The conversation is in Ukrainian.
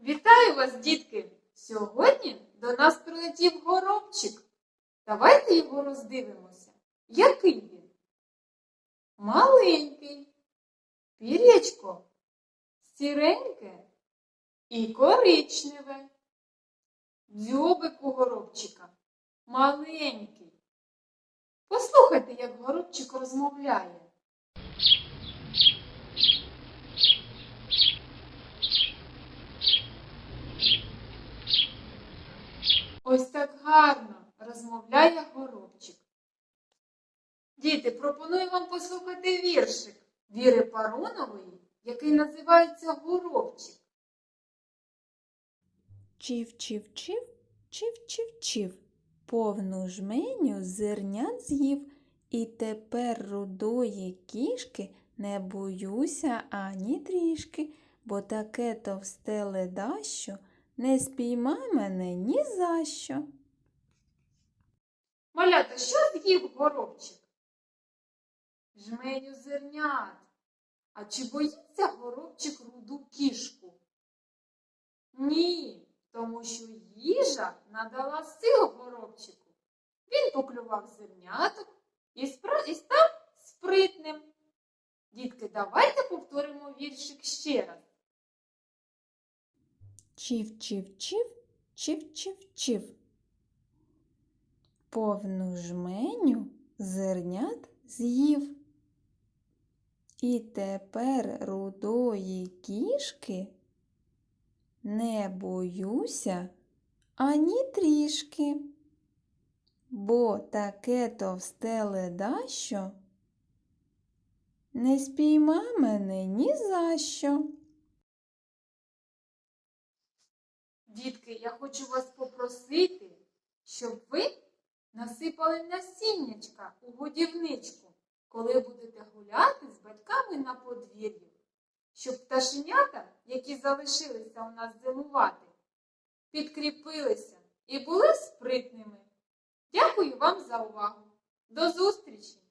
Вітаю вас, дітки! Сьогодні до нас прилетів горобчик. Давайте його роздивимося. Який він? Маленький, пір'ячко, сіреньке і коричневе. Дзьобик у горобчика маленький. Послухайте, як горобчик розмовляє. Так гарно розмовляє горобчик. Діти, пропоную вам послухати віршик Віри Паронової, який називається Горобчик. Чів, чів, чів, чів, чів, чів. Повну жменю зернят з'їв, і тепер рудої кішки не боюся ані трішки, бо таке товсте ледащо не спійма мене ні за що. Малята, що з'їв горобчик? Жменю зернят. А чи боїться горобчик руду кішку? Ні, тому що їжа надала сил горобчику. Він поклював зерняток і, спра... і став спритним. Дітки, давайте повторимо віршик ще раз. Чів, чів, чів, чів, чів, чів. Повну жменю зернят з'їв. І тепер рудої кішки не боюся ані трішки, бо таке товсте ледащо не спійма мене ні за що. Дітки, я хочу вас попросити, насипали насіннячка у годівничку, коли будете гуляти з батьками на подвір'ї, щоб пташенята, які залишилися у нас зимувати, підкріпилися і були спритними. Дякую вам за увагу. До зустрічі!